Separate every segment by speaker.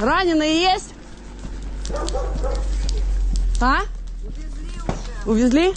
Speaker 1: Раненые есть? А? Увезли? Увезли?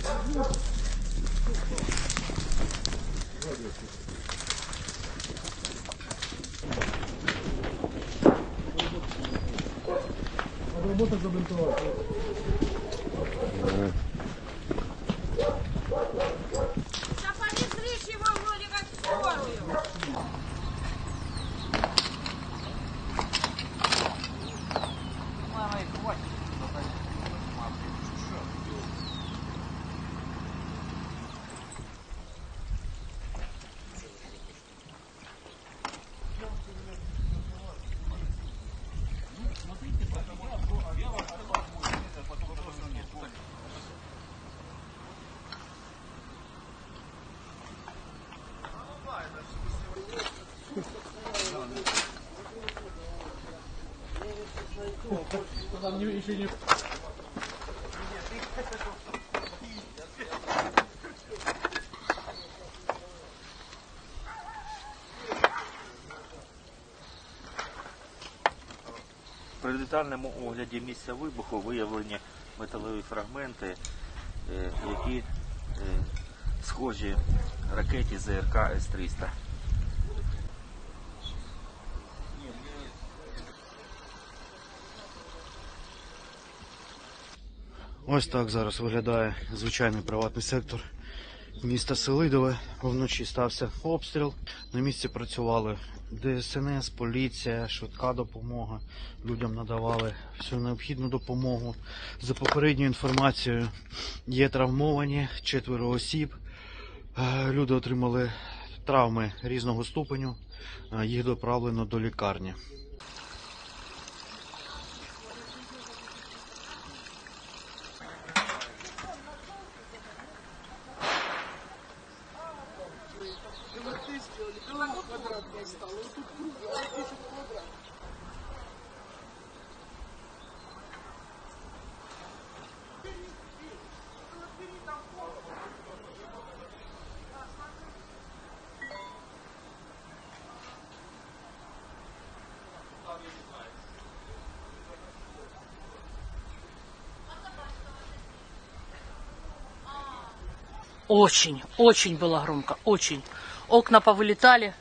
Speaker 2: При детальному огляді місця вибуху виявлені металеві фрагменти, е, які е, схожі ракеті ЗРК С-300.
Speaker 3: Ось так зараз виглядає звичайний приватний сектор міста Селидове. Вночі стався обстріл. На місці працювали ДСНС, поліція, швидка допомога. Людям надавали всю необхідну допомогу. За попередньою інформацією є травмовані четверо осіб. Е, Люди отримали травми різного ступеню. Е, Їх доправлено до лікарні. стала, и тут другая пишет программа.
Speaker 4: Очень, очень было громко, очень. Окна повылетали,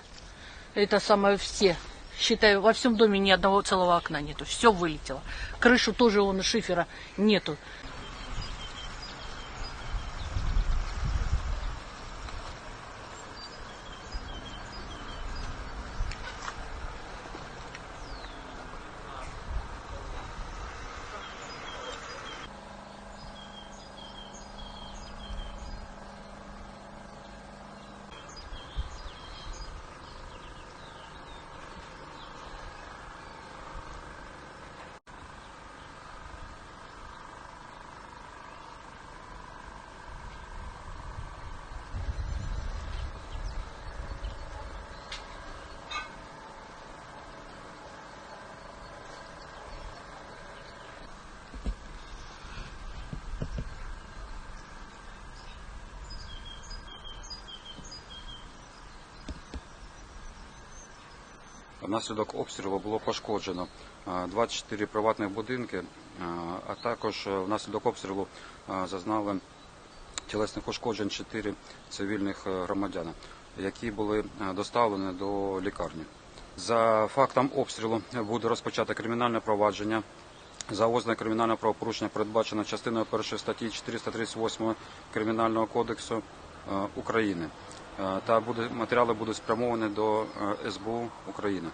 Speaker 4: это самое все. Считаю, во всем доме ни одного целого окна нету, все вылетело. Крышу тоже вон шифера нету.
Speaker 5: Внаслідок обстрілу було пошкоджено е, 24 приватних будинки, е, а також е, внаслідок обстрілу е, зазнали тілесних пошкоджень 4 цивільних е, громадян, які були е, доставлені до лікарні. За фактом обстрілу буде розпочато кримінальне провадження. За ознакою кримінального правопорушення передбачено частиною першої статті 438 Кримінального кодексу е, України. Е, Та буде, матеріали будуть спрямовані до е, СБУ України.